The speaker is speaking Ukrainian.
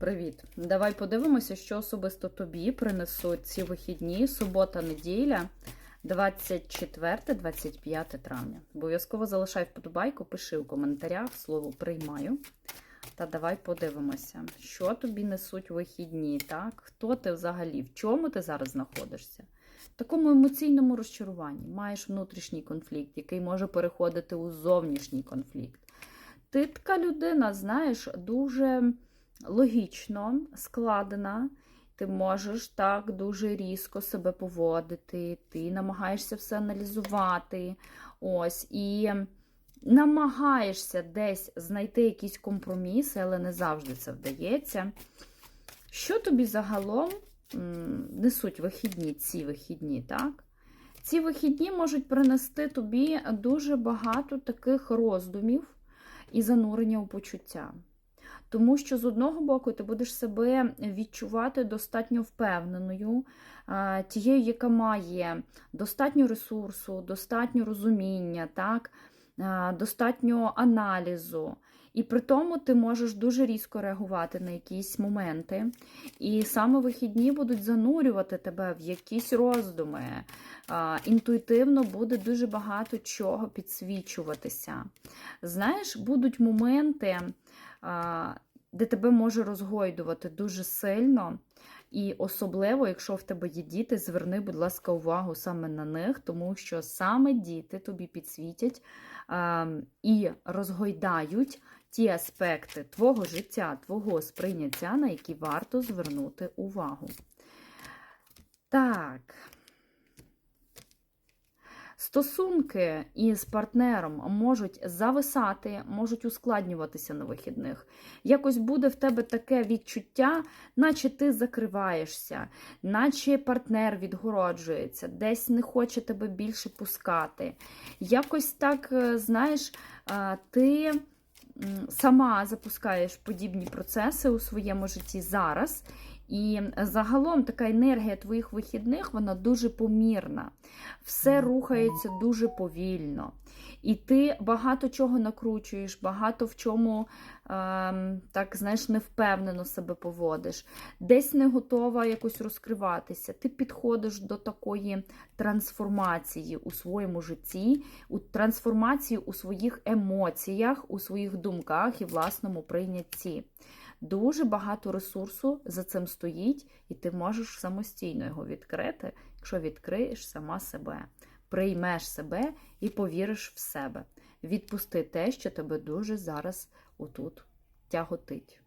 Привіт! Давай подивимося, що особисто тобі принесуть ці вихідні, субота-неділя, 24-25 травня. Обов'язково залишай вподобайку, пиши у коментарях слово приймаю. Та давай подивимося, що тобі несуть вихідні, так? Хто ти взагалі? В чому ти зараз знаходишся? В такому емоційному розчаруванні маєш внутрішній конфлікт, який може переходити у зовнішній конфлікт. Ти така людина, знаєш, дуже логічно складена. Ти можеш так дуже різко себе поводити, ти намагаєшся все аналізувати. Ось, і намагаєшся десь знайти якісь компроміси, але не завжди це вдається. Що тобі загалом несуть вихідні, ці вихідні, так? Ці вихідні можуть принести тобі дуже багато таких роздумів і занурення у почуття. Тому що з одного боку ти будеш себе відчувати достатньо впевненою, тією, яка має достатньо ресурсу, достатньо розуміння, так, достатньо аналізу. І при тому ти можеш дуже різко реагувати на якісь моменти. І саме вихідні будуть занурювати тебе в якісь роздуми. Інтуїтивно буде дуже багато чого підсвічуватися. Знаєш, будуть моменти, де тебе може розгойдувати дуже сильно. І особливо, якщо в тебе є діти, зверни, будь ласка, увагу саме на них, тому що саме діти тобі підсвітять а, і розгойдають ті аспекти твого життя, твого сприйняття, на які варто звернути увагу. Так. Стосунки із партнером можуть зависати, можуть ускладнюватися на вихідних. Якось буде в тебе таке відчуття, наче ти закриваєшся, наче партнер відгороджується, десь не хоче тебе більше пускати. Якось так, е, знаєш, е, ти сама запускаєш подібні процеси у своєму житті зараз. І загалом така енергія твоїх вихідних, вона дуже помірна. Все рухається дуже повільно. І ти багато чого накручуєш, багато в чому ем, так знаєш, невпевнено себе поводиш, десь не готова якось розкриватися. Ти підходиш до такої трансформації у своєму житті, у трансформації у своїх емоціях, у своїх думках і власному прийнятті. Дуже багато ресурсу за цим стоїть, і ти можеш самостійно його відкрити, якщо відкриєш сама себе, приймеш себе і повіриш в себе. Відпусти те, що тебе дуже зараз отут тяготить.